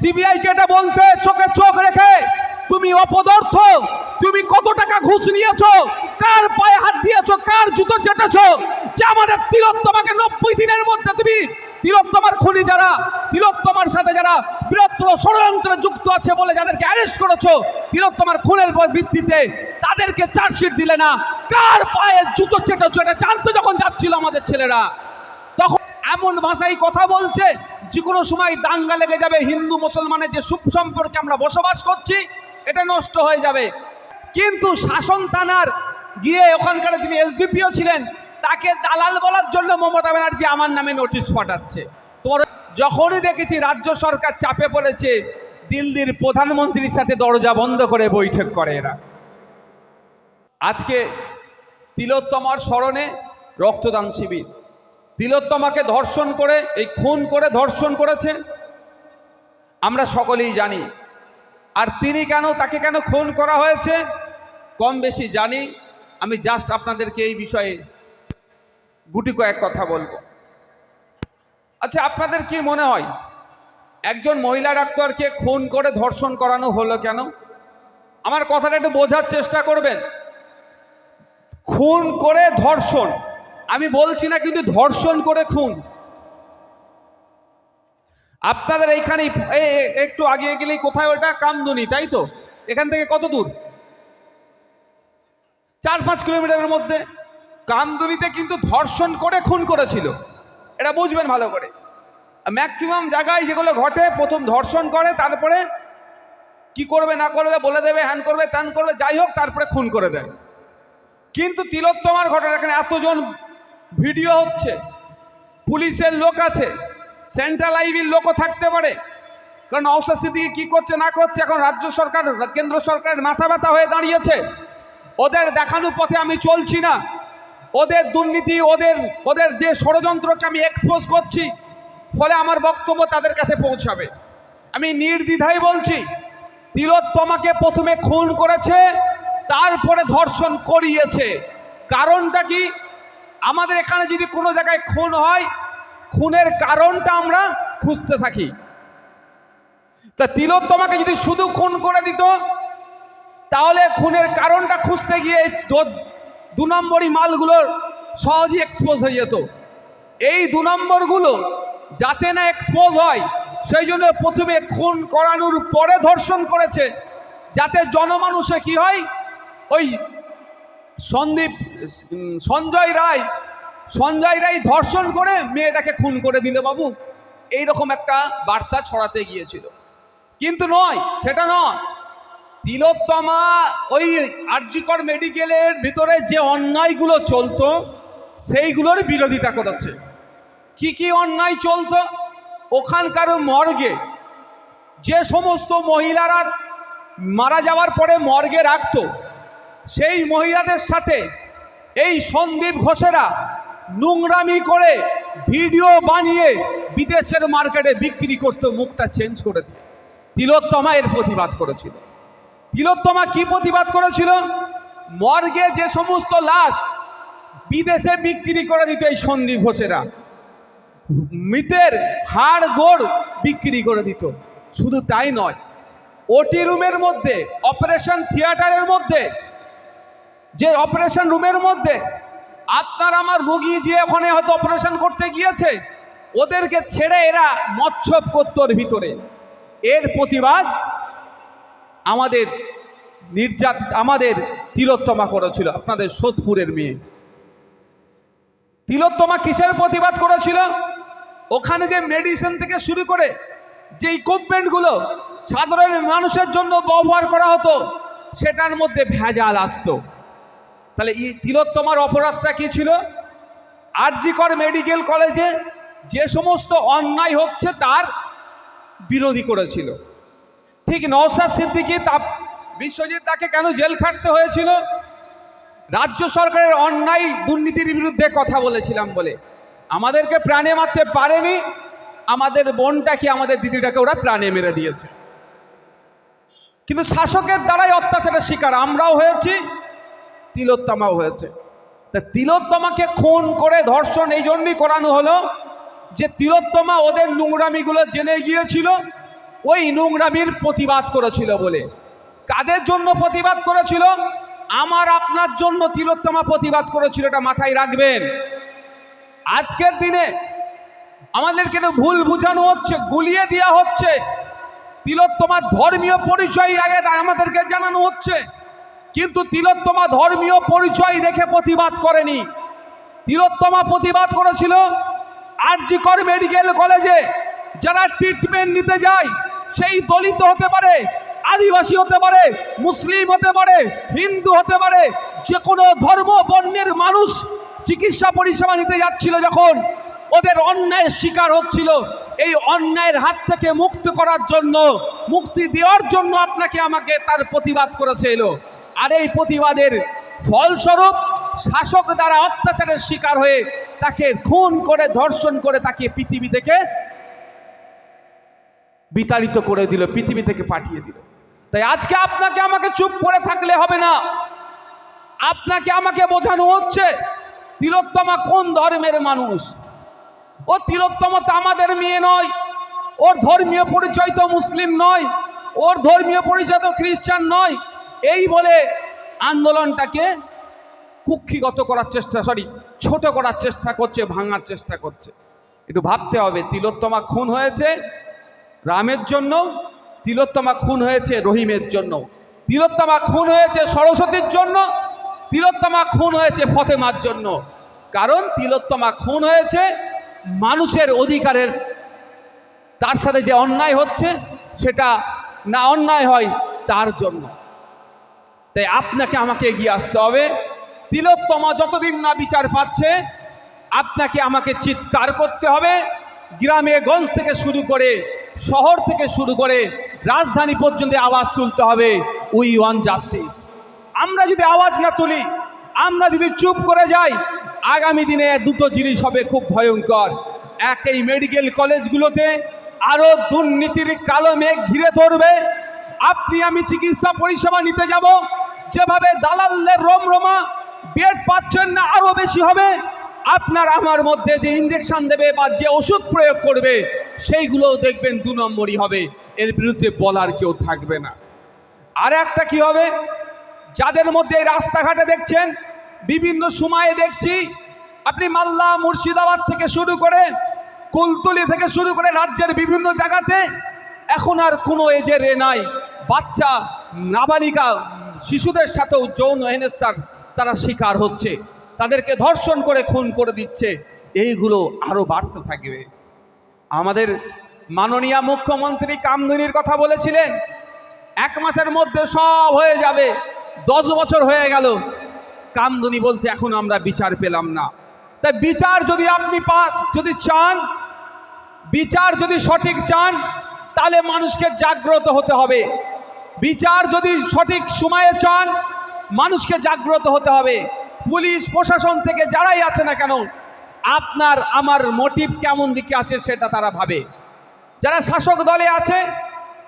CBI কে এটা বলছে? চোখে চোখ রেখে। তুমি অপদার্থ। তুমি কত টাকা ঘুষ নিয়েছো? কার পায়ে হাত দিয়েছ? কার জুতো চেটেছো? যে আমাদের তিলোত্তমাকে নব্বই দিনের মধ্যে তুমি তিলোত্তমার খুনি যারা, তিলোত্তমার সাথে যারা বৃহত্তর ষড়যন্ত্রে যুক্ত আছে বলে যাদেরকে অ্যারেস্ট করেছ, তিলোত্তমার খুনের ভিত্তিতে তাদেরকে চার্জশিট দিলে না। কার পায়ে জুতো চেটেছো? এটা জানতে যখন যাচ্ছিল আমাদের ছেলেরা। তখন এমন ভাষায় কথা বলছে যে কোনো সময় দাঙ্গা লেগে যাবে, হিন্দু মুসলমানের যে সুখ সম্পর্কে আমরা বসবাস করছি, এটা নষ্ট হয়ে যাবে। কিন্তু শাসন থানার গিয়ে ওখানকার তিনি এসডিপিও ছিলেন, তাকে দালাল বলার জন্য মমতা ব্যানার্জি আমার নামে নোটিশ পাঠাচ্ছে। তোমার যখনই দেখেছি রাজ্য সরকার চাপে পড়েছে, দিল্লির প্রধানমন্ত্রীর সাথে দরজা বন্ধ করে বৈঠক করে এরা। আজকে তিলোত্তমার স্মরণে রক্তদান শিবির। তিলোত্তমাকে ধর্ষণ করে, এই খুন করে ধর্ষণ করেছে। আমরা সকলেই জানি। আর তিনি কেন, তাকে কেন খুন করা হয়েছে? কম বেশি জানি। আমি জাস্ট আপনাদেরকে এই বিষয়ে গুটি কয়েক কথা বলব। আচ্ছা আপনাদের কি মনে হয়, একজন মহিলা ডাক্তারকে খুন করে ধর্ষণ করানো হলো কেন? আমার কথাটা একটু বোঝার চেষ্টা করবেন। খুন করে ধর্ষণ আমি বলছি না কিন্তু ধর্ষণ করে খুন। আপনাদের এইখানে একটু আগে গেলেই কোথায় ওটা? কামদুনি, তাই তো? এখান থেকে কত দূর? চার পাঁচ কিলোমিটারের মধ্যে। কামদুনিতে কিন্তু ধর্ষণ করে খুন করেছিল। এটা বুঝবেন ভালো করে। ম্যাক্সিমাম জায়গায় যেগুলো ঘটে, প্রথম ধর্ষণ করে, তারপরে কি করবে, না করবে, বলে দেবে, হ্যান করবে, ত্যান করবে, যাই হোক, তারপরে খুন করে দেয়। কিন্তু তিলোত্তমার ঘটনা, এখানে এতজন ভিডিও হচ্ছে। পুলিশের লোক আছে সেন্ট্রাল আইবির লোকও থাকতে পারে। কারণ অবসর সিদ্দিকি কি করছে, না করছে, এখন রাজ্য সরকার, কেন্দ্র সরকারের মাথা ব্যথা হয়ে দাঁড়িয়েছে। ওদের দেখানো পথে আমি চলছি না। ওদের দুর্নীতি, ওদের ওদের যে ষড়যন্ত্রকে আমি এক্সপোজ করছি, ফলে আমার বক্তব্য তাদের কাছে পৌঁছাবে। আমি নির্দ্বিধায় বলছি, তিলোত্তমাকে প্রথমে খুন করেছে, তারপরে ধর্ষণ করিয়েছে। কারণটা কি? আমাদের এখানে যদি কোনো জায়গায় খুন হয়, খুনের কারণটা আমরা খুঁজতে থাকি। তা তিলোত্তমাকে যদি শুধু খুন করে দিত, তাহলে খুনের কারণটা খুঁজতে গিয়ে দু নম্বরই মালগুলোর সহজেই এক্সপোজ হয়ে যেত। এই দু নম্বরগুলো যাতে না এক্সপোজ হয়, সেই জন্য প্রথমে খুন করানোর পরে ধর্ষণ করেছে। যাতে জনমানুষে কি হয়, ওই সন্দীপ সঞ্জয় রায় সঞ্জয় রায় ধর্ষণ করে মেয়েটাকে খুন করে দিলে বাবু। এই রকম একটা বার্তা ছড়াতে গিয়েছিল। কিন্তু নয়, সেটা নয়। তিলোত্তমা ওই আরজিকর মেডিকেলের ভিতরে যে অন্যায়গুলো চলতো, সেইগুলোর বিরোধিতা করেছে। কি কি অন্যায় চলতো? ওখানকার মর্গে যে সমস্ত মহিলারা মারা যাওয়ার পরে মর্গে রাখতো, সেই মহিলাদের সাথে এই সন্দীপ ঘোষেরা নোংরামি করে ভিডিও বানিয়ে বিদেশের মার্কেটে বিক্রি করতো মুখটা চেঞ্জ করে দিয়ে তিলোত্তমা এর প্রতিবাদ করেছিল। তিলোত্তমা কি প্রতিবাদ করেছিল? মর্গে যে সমস্ত লাশ বিদেশে বিক্রি করে দিত এই সন্দীপ ঘোষেরা, মৃতের হাড় গোড় বিক্রি করে দিত। শুধু তাই নয়, ওটি রুমের মধ্যে, অপারেশন থিয়েটারের মধ্যে যে অপারেশন রুমের মধ্যে আপনার আমার রুগী যে ওখানে হয়তো অপারেশন করতে গিয়েছে, ওদেরকে ছেড়ে এরা মচ্ছব করতো ভিতরে। এর প্রতিবাদ আমাদের নির্যাত, আমাদের তিলোত্তমা করেছিল, আপনাদের সোদপুরের মেয়ে। তিলোত্তমা কিসের প্রতিবাদ করেছিল? ওখানে যে মেডিসিন থেকে শুরু করে যে ইকুইপমেন্টগুলো সাধারণ মানুষের জন্য ব্যবহার করা হতো, সেটার মধ্যে ভেজাল আসতো। তাহলে এই তিলোত্তমার অপরাধটা কি ছিল? আরজিকর মেডিকেল কলেজে যে সমস্ত অন্যায় হচ্ছে তার বিরোধী করেছিল। ঠিক নওশাদ সিদ্দিকী তা বিশ্বজিৎ তাকে কেন জেল খাটতে হয়েছিল? রাজ্য সরকারের অন্যায় দুর্নীতির বিরুদ্ধে কথা বলেছিলাম বলে। আমাদেরকে প্রাণে মারতে পারেনি, আমাদের বোনটাকে আমাদের দিদিটাকে ওরা প্রাণে মেরে দিয়েছে। কিন্তু শাসকের দ্বারাই অত্যাচারের শিকার আমরাও হয়েছি তিলোত্তমাও হয়েছে। তা তিলোত্তমাকে খুন করে ধর্ষণ এই জন্যই করানো হলো যে তিলোত্তমা ওদের নোংরামিগুলো জেনে গিয়েছিল, ওই নোংরামির প্রতিবাদ করেছিল বলে। কাদের জন্য প্রতিবাদ করেছিল? আমার আপনার জন্য তিলোত্তমা প্রতিবাদ করেছিল, এটা মাথায় রাখবেন। আজকের দিনে আমাদেরকে ভুল বুঝানো হচ্ছে, গুলিয়ে দেওয়া হচ্ছে। তিলোত্তমার ধর্মীয় পরিচয় আগে আমাদেরকে জানানো হচ্ছে। কিন্তু তিলোত্তমা ধর্মীয় পরিচয় দেখে প্রতিবাদ করেনি। তিলোত্তমা প্রতিবাদ করেছিল আরজিকর মেডিকেল কলেজে, যারা ট্রিটমেন্ট নিতে যায়, সেই দলিত হতে পারে, আদিবাসী হতে পারে, মুসলিম হতে পারে, হিন্দু হতে পারে যে কোনো ধর্ম বর্ণের মানুষ চিকিৎসা পরিষেবা নিতে যাচ্ছিল যখন ওদের অন্যায়ের শিকার হচ্ছিল। এই অন্যায়ের হাত থেকে মুক্ত করার জন্য, মুক্তি দেওয়ার জন্য আপনাকে আমাকে তার প্রতিবাদ করেছে এলো। আর এই প্রতিবাদের ফলস্বরূপ শাসক দ্বারা অত্যাচারের শিকার হয়ে তাকে খুন করে, ধর্ষণ করে তাকে পৃথিবী থেকে বিতাড়িত করে দিল, পৃথিবী থেকে পাঠিয়ে দিল। তাই আজকে আপনাকে আমাকে চুপ করে থাকলে হবে না। আপনাকে আমাকে বোঝানো হচ্ছে, তিলোত্তমা কোন ধর্মের মানুষ? ও তিলোত্তমা তো আমাদের মেয়ে নয়, ওর ধর্মীয় পরিচয় তো মুসলিম নয়, ওর ধর্মীয় পরিচয় তো খ্রিস্টান নয় এই বলে আন্দোলনটাকে কুক্ষিগত করার চেষ্টা সরি ছোট করার চেষ্টা করছে, ভাঙার চেষ্টা করছে। একটু ভাবতে হবে, তিলোত্তমা খুন হয়েছে রামের জন্য, তিলোত্তমা খুন হয়েছে রহিমের জন্য। তিলোত্তমা খুন হয়েছে সরস্বতীর জন্য, তিলোত্তমা খুন হয়েছে ফতেমার জন্য। কারণ তিলোত্তমা খুন হয়েছে মানুষের অধিকারের, তার সাথে যে অন্যায় হচ্ছে, সেটা না অন্যায় হয়, তার জন্য। তাই আপনাকে আমাকে এগিয়ে আসতে হবে। তিলোত্তমা যতদিন না বিচার পাচ্ছে, আপনাকে আমাকে চিৎকার করতে হবে। গ্রামে গঞ্জ থেকে শুরু করে শহর থেকে শুরু করে রাজধানী পর্যন্ত আওয়াজ তুলতে হবে। We want justice. আমরা যদি আওয়াজ না তুলি, আমরা যদি চুপ করে যাই, আগামী দিনে দুটো জিনিস হবে খুব ভয়ঙ্কর। এক এই মেডিকেল কলেজগুলোতে আরও দুর্নীতির কালো মেঘ ঘিরে ধরবে। আপনি আমি চিকিৎসা পরিষেবা নিতে যাব যেভাবে দালালদের রমরমা বেড পাচ্ছেন না আরও বেশি হবে। আপনার আমার মধ্যে যে ইঞ্জেকশন দেবে বা যে ওষুধ প্রয়োগ করবে, সেইগুলোও দেখবেন দু নম্বরই হবে। এর বিরুদ্ধে বলার কেউ থাকবে না। আর একটা কি হবে? যাদের মধ্যে রাস্তাঘাটে দেখছেন, বিভিন্ন সময়ে দেখছি, আপনি মাল্লা মুর্শিদাবাদ থেকে শুরু করে কুলতুলি থেকে শুরু করে রাজ্যের বিভিন্ন জায়গাতে এখন আর কোনো এজের এ নাই। বাচ্চা, নাবালিকা শিশুদের সাথেও যৌন হেনস্থার তারা শিকার হচ্ছে। তাদেরকে ধর্ষণ করে খুন করে দিচ্ছে। এইগুলো আরও বাড়তে থাকবে। আমাদের মাননীয় মুখ্যমন্ত্রী কামদুনির কথা বলেছিলেন, এক মাসের মধ্যে সব হয়ে যাবে, দশ বছর হয়ে গেল। কামদুনি বলছে, এখন আমরা বিচার পেলাম না। তাই বিচার যদি আপনি যদি চান, বিচার যদি সঠিক চান, তাহলে মানুষকে জাগ্রত হতে হবে। বিচার যদি সঠিক সময়ে চান, মানুষকে জাগ্রত হতে হবে। পুলিশ, প্রশাসন থেকে যারাই আছে না কেন, আপনার, আমার মোটিভ কেমন দিকে আছে সেটা তারা ভাবে। যারা শাসক দলে আছে,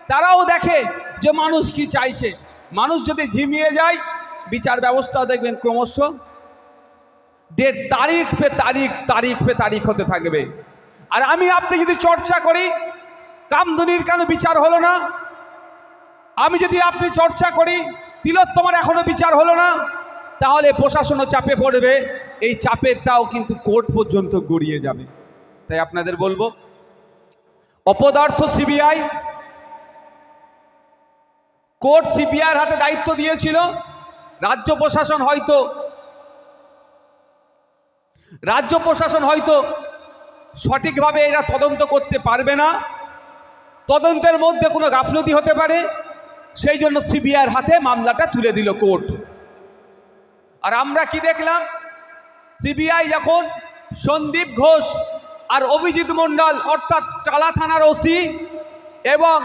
তারাও দেখে যে মানুষ কি চাইছে। মানুষ যদি ঝিমিয়ে যায়, বিচার ব্যবস্থা দেখবেন ক্রমশ ডেট তারিখ পে তারিখ তারিখ পে তারিখ হতে থাকবে। আর আমি আপনি যদি চর্চা করি, কামদুনির কেন বিচার হলো না? আমি যদি আপনি চর্চা করি, তিলোত্তমার এখনও বিচার হলো না, তাহলে প্রশাসনও চাপে পড়বে। এই চাপেরটাও কিন্তু কোর্ট পর্যন্ত গড়িয়ে যাবে। তাই আপনাদের বলব, অপদার্থ সিবিআই কোর্ট সিবিআইয়ের হাতে দায়িত্ব দিয়েছিল, রাজ্য প্রশাসন হয়তো, রাজ্য প্রশাসন হয়তো সঠিকভাবে এরা তদন্ত করতে পারবে না। তদন্তের মধ্যে কোনো গাফলতি হতে পারে সেই জন্য সিবিআইয়ের হাতে মামলাটা তুলে দিল কোর্ট। আর আমরা কি দেখলাম? সিবিআই যখন সন্দীপ ঘোষ আর অভিজিৎ মণ্ডল, অর্থাৎ টালা থানার ওসি এবং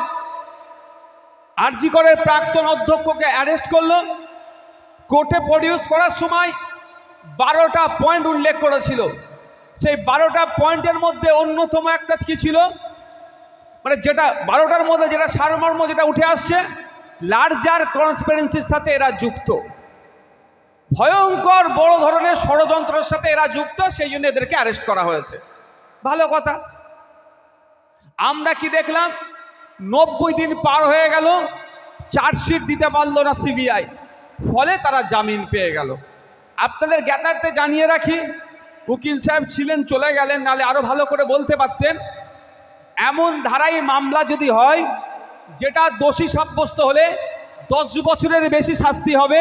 আরজিকরের প্রাক্তন অধ্যক্ষকে অ্যারেস্ট করল, কোর্টে প্রডিউস করার সময় বারোটা পয়েন্ট উল্লেখ করেছিল। সেই বারোটা পয়েন্টের মধ্যে অন্যতম একটা কি ছিল? মানে যেটা বারোটার মধ্যে যেটা সারমর্ম যেটা উঠে আসছে লার্জার ট্রান্সপারেন্সির সাথে এরা যুক্ত। ভয়ঙ্কর বড় ধরনের ষড়যন্ত্রের সাথে এরা যুক্ত, সেই জন্য এদেরকে অ্যারেস্ট করা হয়েছে। ভালো কথা। আমরা কি দেখলাম? নব্বই দিন পার হয়ে গেল, চার্জশিট দিতে পারল না সিবিআই। ফলে তারা জামিন পেয়ে গেল। আপনাদের জ্ঞাতার্থে জানিয়ে রাখি, উকিল সাহেব ছিলেন, চলে গেলেন, নালে আরও ভালো করে বলতে পারতেন। এমন ধারাই মামলা যদি হয় যেটা দোষী সাব্যস্ত হলে দশ বছরের বেশি শাস্তি হবে,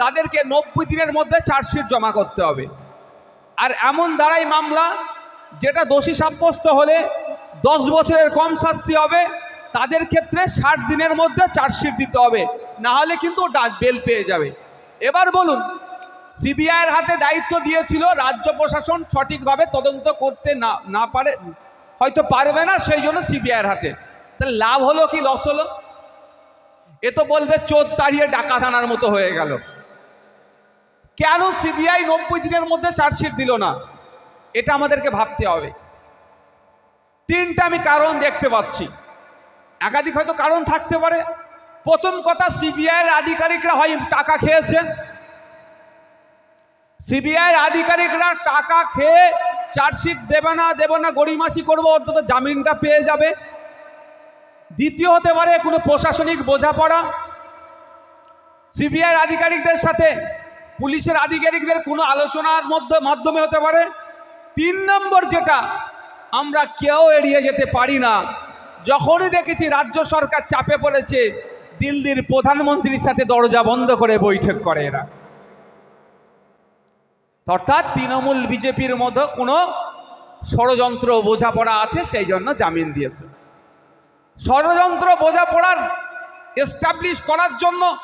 তাদেরকে নব্বই দিনের মধ্যে চার্জশিট জমা করতে হবে। আর এমন ধারাই মামলা, যেটা দোষী সাব্যস্ত হলে দশ বছরের কম শাস্তি হবে, তাদের ক্ষেত্রে ষাট দিনের মধ্যে চার্জশিট দিতে হবে। না হলে কিন্তু বেল পেয়ে যাবে। এবার বলুন, সিবিআইয়ের হাতে দায়িত্ব দিয়েছিল রাজ্য প্রশাসন সঠিকভাবে তদন্ত করতে না না পারে, হয়তো পারবে না, সেই জন্য সিবিআইয়ের হাতে। তাহলে লাভ হলো কি, লস হলো? এ তো বলবে চোর তাড়িয়ে ডাকাত আনার মতো হয়ে গেল। কেন সিবিআই নব্বই দিনের মধ্যে চার্জশিট দিল না? এটা আমাদেরকে ভাবতে হবে। তিনটা আমি কারণ দেখতে পাচ্ছি। একাধিক হয়তো কারণ থাকতে পারে। প্রথম কথা সিবিআইয়ের আধিকারিকরা হয় টাকা খেয়েছেন সিবিআইয়ের আধিকারিকরা টাকা খেয়ে চার্জশিট দেবে না দেবে না, গড়িমাসি করব, অন্তত জামিনটা পেয়ে যাবে। দ্বিতীয় হতে পারে কোনো প্রশাসনিক বোঝাপড়া। সিবিআইয়ের আধিকারিকদের সাথে পুলিশের আধিকারিকদের কোনো আলোচনার মধ্যে, মাধ্যমে হতে পারে। তিন নম্বর যেটা, আমরা কেউ এড়িয়ে যেতে পারি না। যখনই দেখেছি রাজ্য সরকার চাপে পড়েছে, দিল্লির প্রধানমন্ত্রীর সাথে দরজা বন্ধ করে বৈঠক করে এরা। অর্থাৎ তৃণমূল বিজেপির মধ্যে কোনো ষড়যন্ত্র বোঝাপড়া আছে, সেই জন্য জামিন দিয়েছে। ষড়যন্ত্র বোঝাপড়ার এস্টাবলিশ করার জন্য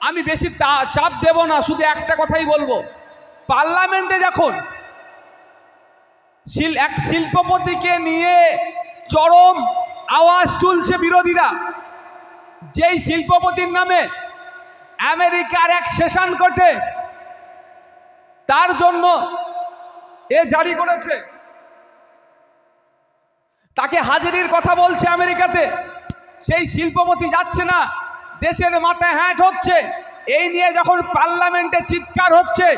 আমি বেশি তা- চাপ দেব না, শুধু একটা কথাই বলব। পার্লামেন্টে যখন শিল, এক শিল্পপতিকে নিয়ে চরম আওয়াজ তুলছে বিরোধীরা, যেই শিল্পপতির নামে আমেরিকার এক সেশন কোর্টে তার জন্য এ জারি করেছে। তাকে হাজিরির কথা বলছে আমেরিকাতে। সেই শিল্পপতি যাচ্ছে না, দেশের মাথায় হ্যাট হচ্ছে। এই নিয়ে যখন পার্লামেন্টে চিৎকার হচ্ছে,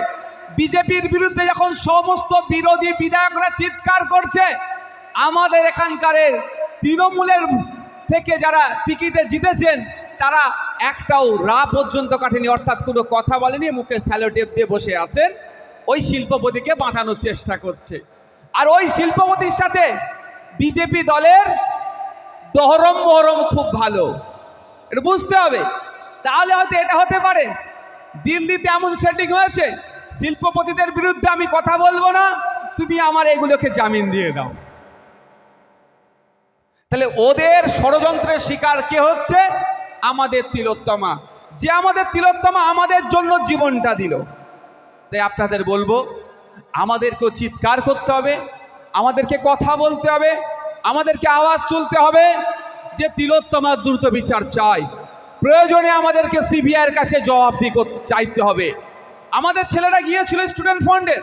বিজেপির বিরুদ্ধে যখন সমস্ত বিরোধী বিধায়করা চিৎকার করছে, আমাদের এখানকারের তৃণমূলের থেকে যারা টিকিটে জিতেছেন, তারা একটাও রা পর্যন্ত কাটেনি, অর্থাৎ কোনো কথা বলেনি, মুখে স্যালোটেপ দিয়ে বসে আছেন। ওই শিল্পপতিকে বাঁচানোর চেষ্টা করছে। আর ওই শিল্পপতির সাথে বিজেপি দলের দহরম মহরম খুব ভালো। এটা বুঝতে হবে। তাহলে হয়তো এটা হতে পারে। দিল্লিতে এমন সেটিং হয়েছে, শিল্পপতিদের বিরুদ্ধে আমি কথা বলব না, তুমি আমার এগুলোকে জামিন দিয়ে দাও। তাহলে ওদের ষড়যন্ত্রের শিকার কে হচ্ছে? আমাদের তিলোত্তমা। যে আমাদের তিলোত্তমা আমাদের জন্য জীবনটা দিল। তাই আপনাদের বলব, আমাদেরকেও চিৎকার করতে হবে। আমাদেরকে কথা বলতে হবে, আমাদেরকে আওয়াজ তুলতে হবে যে তিলোত্তমার দ্রুত বিচার চাই প্রয়োজনে আমাদেরকে সিবিআইয়ের কাছে জবাবদি চাইতে হবে। আমাদের ছেলেরা গিয়েছিল স্টুডেন্ট ফান্ডের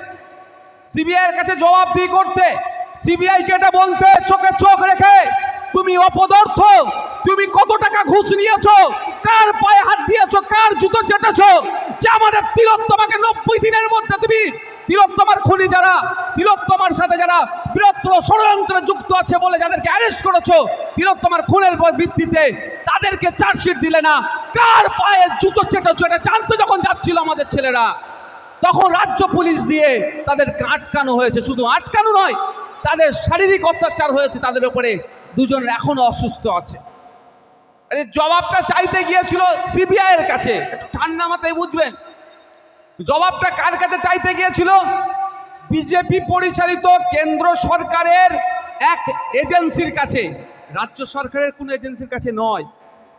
সিবিআইয়ের কাছে জবাবদি করতে। সিবিআই কে এটা বলতে, চোখে চোখ রেখে, তুমি অপদার্থ, তুমি কত টাকা ঘুষ নিয়েছো, কার পায়ে হাত দিয়েছ, কার জুতো চেটেছো, যে আমাদের তিলোত্তমাকে নব্বই দিনের মধ্যে তুমি তিলোত্তমার খুনি যারা তিলোত্তমার সাথে যারা বৃহত্তর ষড়যন্ত্রে যুক্ত আছে বলে যাদেরকে অ্যারেস্ট করেছ তিলোত্তমার খুনের ভিত্তিতে তাদেরকে চার্জশিট দিলে না। কার পায়ে জুতো চেটেছো? এটা জানতে যখন যাচ্ছিল আমাদের ছেলেরা। তখন রাজ্য পুলিশ দিয়ে তাদেরকে আটকানো হয়েছে। শুধু আটকানো নয়, তাদের শারীরিক অত্যাচার হয়েছে তাদের উপরে। দুজন এখনও অসুস্থ আছে। জবাবটা চাইতে গিয়েছিল সিবিআই এর কাছে। একটু ঠান্ডা মাথায় বুঝবেন। জবাবটা কার কাছে চাইতে গিয়েছিল? বিজেপি পরিচালিত কেন্দ্র সরকারের এক এজেন্সির কাছে। রাজ্য সরকারের কোন এজেন্সির কাছে নয়।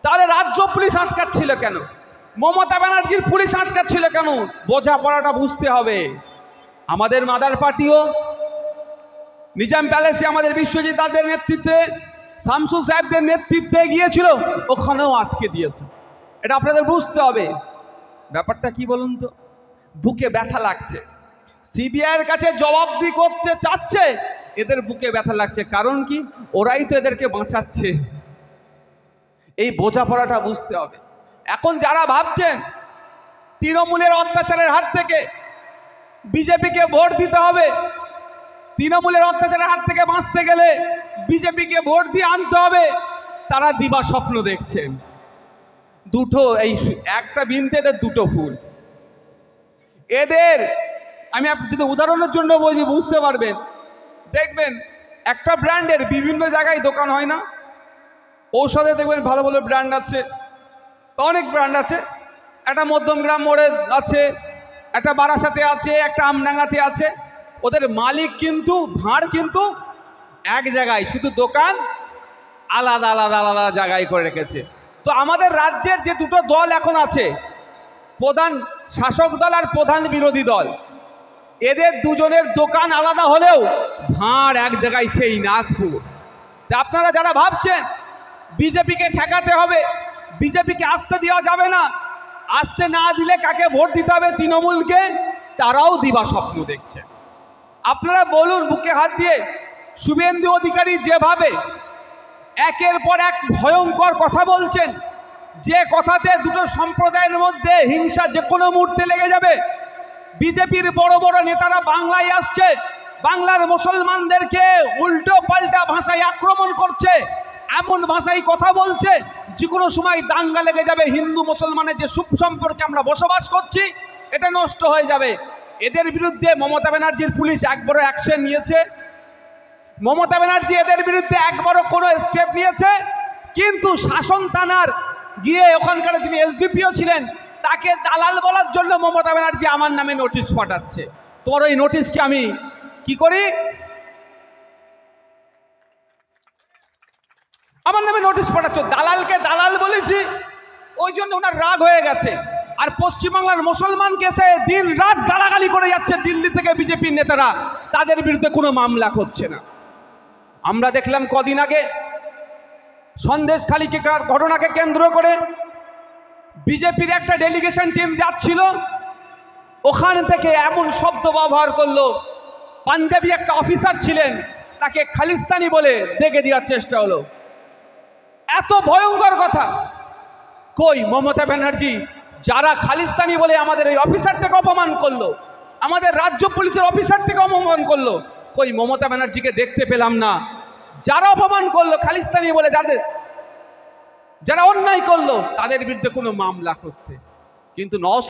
তাহলে রাজ্য পুলিশ আটকাচ্ছিল কেন? মমতা ব্যানার্জির পুলিশ আটকাচ্ছিল কেন? বোঝাপড়াটা বুঝতে হবে। আমাদের মাদার পার্টিও নিজাম প্যালেসে আমাদের বিশ্বজিৎ দাদের নেতৃত্বে, শামসুল সাহেবদের নেতৃত্বে গিয়েছিল, ওখানেও আটকে দিয়েছে। এটা আপনাদের বুঝতে হবে। ব্যাপারটা কি বলুন তো? বুকে ব্যথা লাগছে। সিবিআইয়ের কাছে জবাবদি করতে চাচ্ছে, এদের বুকে ব্যথা লাগছে। কারণ কি? ওরাই তো এদেরকে বাঁচাচ্ছে। এই বোঝাপড়াটা বুঝতে হবে। এখন যারা ভাবছেন, তৃণমূলের অত্যাচারের হাত থেকে বিজেপিকে ভোট দিতে হবে, তৃণমূলের অত্যাচারের হাত থেকে বাঁচতে গেলে বিজেপিকে ভোট দিয়ে আনতে হবে, তারা দিবা স্বপ্ন দেখছেন। দুটো, এই একটা বিনতে দুটো ফুল। এদের, আমি যদি উদাহরণের জন্য বলছি বুঝতে পারবেন। দেখবেন, একটা ব্র্যান্ডের বিভিন্ন জায়গায় দোকান হয় না। ঔষধে দেখবেন ভালো ভালো ব্র্যান্ড আছে অনেক ব্র্যান্ড আছে। একটা মধ্যমগ্রাম মোড়ে আছে, একটা বারাসাতে আছে, একটা আমডাঙ্গাতে আছে। ওদের মালিক কিন্তু, ভাঁড় কিন্তু এক জায়গায়, শুধু দোকান আলাদা আলাদা আলাদা জায়গায় করে রেখেছে। তো আমাদের রাজ্যের যে দুটো দল এখন আছে, প্রধান শাসক দল আর প্রধান বিরোধী দল। এদের দুজনের দোকান আলাদা হলেও ভাঁড় এক জায়গায় সেই নাগপুর। আপনারা যারা ভাবছেন বিজেপিকে ঠেকাতে হবে, বিজেপিকে আসতে দেওয়া যাবে না, আসতে না দিলে কাকে ভোট দিতে হবে তৃণমূলকে, তারাও দিবা স্বপ্ন দেখছে। আপনারা বলুন বুকে হাত দিয়ে, শুভেন্দু অধিকারী যেভাবে একের পর এক ভয়ঙ্কর কথা বলছেন যে কথাতে দুটো সম্প্রদায়ের মধ্যে হিংসা যে কোনো মুহূর্তে লেগে যাবে, বিজেপির বড় বড় নেতারা বাংলায় আসছে, বাংলার মুসলমানদেরকে উল্টো পাল্টা ভাষায় আক্রমণ করছে, এমন ভাষায় কথা বলছে, যে কোনো সময় দাঙ্গা লেগে যাবে। হিন্দু মুসলমানের যে সুখ সম্পর্কে আমরা বসবাস করছি, এটা নষ্ট হয়ে যাবে। এদের বিরুদ্ধে মমতা ব্যানার্জির পুলিশ একবারও অ্যাকশন নিয়েছে। মমতা ব্যানার্জি এদের বিরুদ্ধে একবারও কোনো স্টেপ নিয়েছে। কিন্তু শাসন থানার গিয়ে ওখানকার যিনি এসডিপিও ছিলেন, তাকে দালাল বলার জন্য মমতা ব্যানার্জি আমার নামে নোটিশ পাঠাচ্ছে। তোমার ওই নোটিশকে আমি কি করি? আমার নামে নোটিশ পাঠাচ্ছ। দালালকে দালাল বলেছি, ওই জন্য ওনার রাগ হয়ে গেছে। আর পশ্চিমবাংলার মুসলমানকে সে দিন রাত গালাগালি করে যাচ্ছে দিল্লি থেকে বিজেপির নেতারা। তাদের বিরুদ্ধে কোনো মামলা করছে না। আমরা দেখলাম কদিন আগে সন্দেশখালীকে ঘটনাকে কেন্দ্র করে বিজেপির একটা ডেলিগেশন টিম যাচ্ছিল। ওখান থেকে এমন শব্দ ব্যবহার করল, পাঞ্জাবি একটা অফিসার ছিলেন, তাকে খালিস্তানি বলে দেখে দেওয়ার চেষ্টা হলো। এত ভয়ঙ্কর কথা। কই মমতা ব্যানার্জি, যারা খালিস্তানি বলে আমাদের এই অফিসার থেকে অপমান করল, আমাদের রাজ্য পুলিশের অফিসার থেকে অপমান করল, কই মমতা ব্যানার্জিকে দেখতে পেলাম না। যারা অপমান করল খালিস্তানি বলে যাদের, যারা অন্যায় করল, তাদের বিরুদ্ধে কোনো মামলা করতে। কিন্তু নওস